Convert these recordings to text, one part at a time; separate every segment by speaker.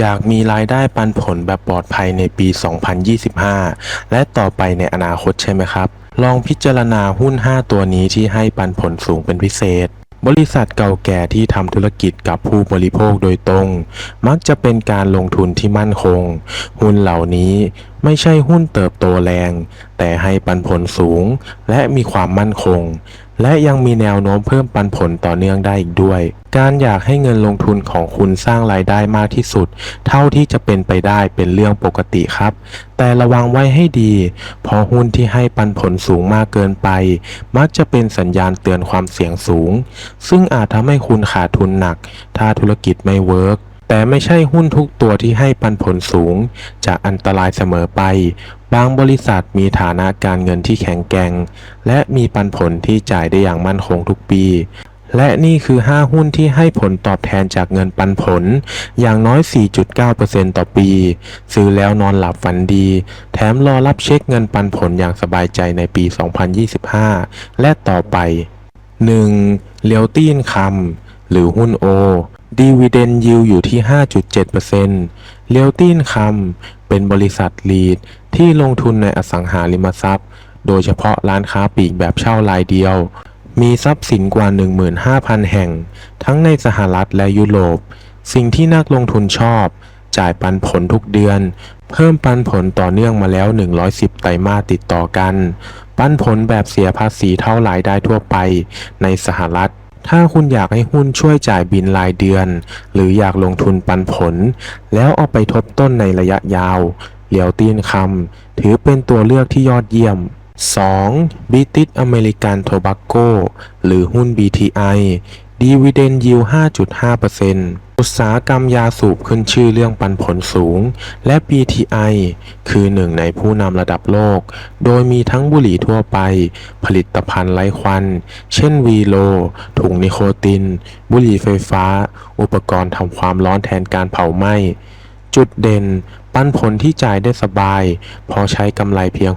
Speaker 1: อยากมีรายได้ปันผลแบบปลอดภัยในปี 2025 และต่อไปในอนาคตใช่ไหมครับ ลองพิจารณาหุ้น 5 ตัวนี้ที่ให้ปันผลสูงเป็นพิเศษ บริษัทเก่าแก่ที่ทำธุรกิจกับผู้บริโภคโดยตรง มักจะเป็นการลงทุนที่มั่นคง หุ้นเหล่านี้ไม่ใช่หุ้นเติบโตแรง แต่ให้ปันผลสูง และมีความมั่นคง และยังมีแนวโน้มเพิ่มปันผลต่อเนื่องได้อีกด้วย การอยากให้เงินลงทุนของคุณสร้างรายได้มากที่สุด เท่าที่จะเป็นไปได้เป็นเรื่องปกติครับ แต่ระวังไว้ให้ดีพราะหุ้นที่ให้ปันผลสูงมากเกินไป มักจะเป็นสัญญาณเตือนความเสี่ยงสูง ซึ่งอาจทำให้คุณขาดทุนหนัก ถ้าธุรกิจไม่เวิร์ก แต่ไม่ใช่หุ้นทุกตัวที่ให้ปันผลสูง จะอันตรายเสมอไป บางบริษัทมีฐานะการเงินที่แข็งแกร่ง และมีปันผลที่จ่ายได้อย่างมั่นคงทุกปี และนี่คือ 5 หุ้นที่ให้ผลตอบแทนจากเงินปันผล อย่างน้อย 4.9%ต่อปี ซื้อแล้วนอนหลับฝันดี แถมรอรับเช็คเงินปันผลอย่างสบายใจในปี 2025 และต่อไป 1. เลียวตี้นคำหรือหุ้นโอ ดีว i เดนยิวอยู่ที่ 5.7%เลียวตีนคำเป็นบริษัทลีดที่ลงทุนในอสังหาริมทรัพย์ โดยเฉพาะร้านค้าปลีกแบบเช่ารายเดียว มีทรัพย์สินกว่า 15,000 แห่ง ทั้งในสหรัฐและยุโรป สิ่งที่นักลงทุนชอบ จ่ายปันผลทุกเดือน เพิ่มปันผลต่อเนื่องมาแล้ว 110 ไตรมาสติดต่อกัน ปันผลแบบเสียภาษีเท่ารายได้ทั่วไปในสหรัฐ ถ้าคุณอยากให้หุ้นช่วยจ่ายบินรายเดือน หรืออยากลงทุนปันผล แล้วเอาไปทบต้นในระยะยาว เหลียวตีนคำถือเป็นตัวเลือกที่ยอดเยี่ยม 2. British American Tobacco หรือหุ้น BTI Dividend Yield 5.5%อุตสาหกรรมยาสูบขึ้นชื่อเรื่องปันผลสูง และ BTI คือหนึ่งในผู้นำระดับโลก โดยมีทั้งบุหรี่ทั่วไป ผลิตภัณฑ์ไร้ควัน เช่นวีโล ถุงนิโคติน บุหรี่ไฟฟ้า อุปกรณ์ทำความร้อนแทนการเผาไหม้ จุดเด่น ปันผลที่จ่ายได้สบาย พอใช้กำไรเพียง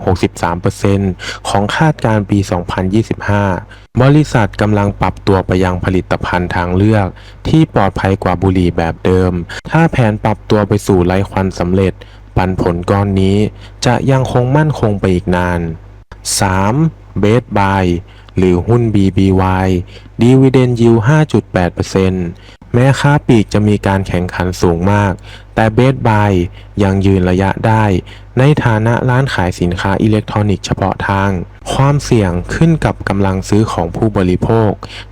Speaker 1: 63%ของคาดการณ์ปี 2025 บริษัทกำลังปรับตัวไปยังผลิตภัณฑ์ทางเลือก ที่ปลอดภัยกว่าบุหรี่แบบเดิม ถ้าแผนปรับตัวไปสู่ไร้ควันสำเร็จ ปันผลก้อนนี้จะยังคงมั่นคงไปอีกนาน 3. เบสบายหรือหุ้น BBY Dividend Yield 5.8% แม้ค้าปลีกจะมีการแข่งขันสูงมาก แต่เบสบายยังยืนระยะได้ ในฐานะร้านขายสินค้าอิเล็กทรอนิกส์เฉพาะทาง ความเสี่ยงขึ้นกับกำลังซื้อของผู้บริโภค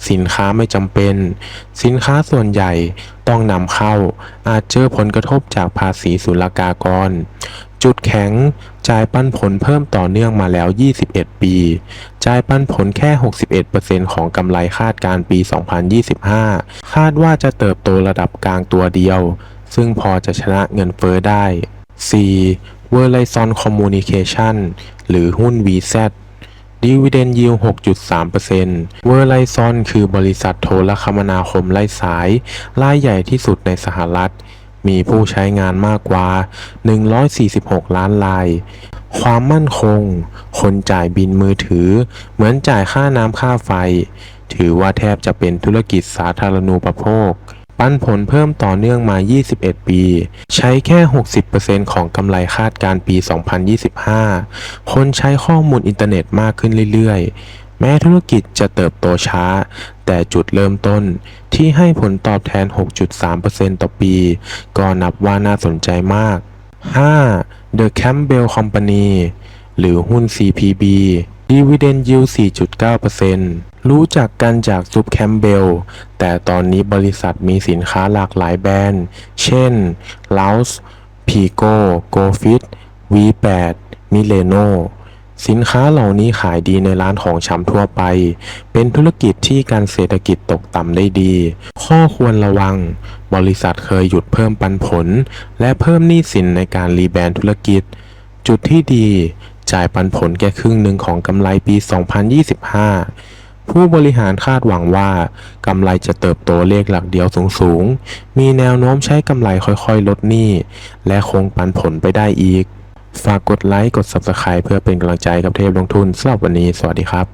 Speaker 1: สินค้าไม่จำเป็น สินค้าส่วนใหญ่ต้องนำเข้า อาจเจอผลกระทบจากภาษีศุลกากร จุดแข็งจ่ายปันผลเพิ่มต่อเนื่องมาแล้ว 21 ปีจ่ายปันผลแค่ 61%ของกำไรคาดการปี 2025 คาดว่าจะเติบโตระดับกลางตัวเดียว ซึ่งพอจะชนะเงินเฟ้อได้ 4. Verizon Communication หรือหุ้น VZ Dividend Yield 6.3% Verizon คือบริษัทโทรคมนาคมไร้สาย รายใหญ่ที่สุดในสหรัฐ มีผู้ใช้งานมากกว่า 146 ล้านราย ความมั่นคง คนจ่ายบินมือถือ เหมือนจ่ายค่าน้ำค่าไฟ ถือว่าแทบจะเป็นธุรกิจสาธารณูปโภค ปันผลเพิ่มต่อเนื่องมา 21 ปี ใช้แค่ 60%ของกำไรคาดการปี 2025 คนใช้ข้อมูลอินเทอร์เน็ตมากขึ้นเรื่อยๆ แม้ธุรกิจจะเติบโตช้า แต่จุดเริ่มต้นที่ให้ผลตอบแทน 6.3%ต่อปี ก็นับว่าน่าสนใจมาก 5. The Campbell Company หรือหุ้น CPB Dividend Yield 4.9%รู้จักกันจากซุปแคมเบล แต่ตอนนี้บริษัทมีสินค้าหลากหลายแบรนด์ เช่น l o u s Pico GoFit V8 Mileno สินค้าเหล่านี้ขายดีในร้านของชำทั่วไป เป็นธุรกิจที่การเศรษฐกิจตกต่ำได้ดี ข้อควรระวัง บริษัทเคยหยุดเพิ่มปันผล และเพิ่มหนี้สินในการรีแบรนด์ธุรกิจ จุดที่ดี จ่ายปันผลแค่ครึ่งหนึ่งของกำไรปี 2025ผู้บริหารคาดหวังว่ากำไรจะเติบโตเลขหลักเดียวสูงๆมีแนวโน้มใช้กำไรค่อยๆ ลดหนี้ และคงปันผลไปได้อีก ฝากกดไลค์ กด Subscribe เพื่อเป็นกำลังใจกับเทพลงทุนสำหรับวันนี้ สวัสดีครับ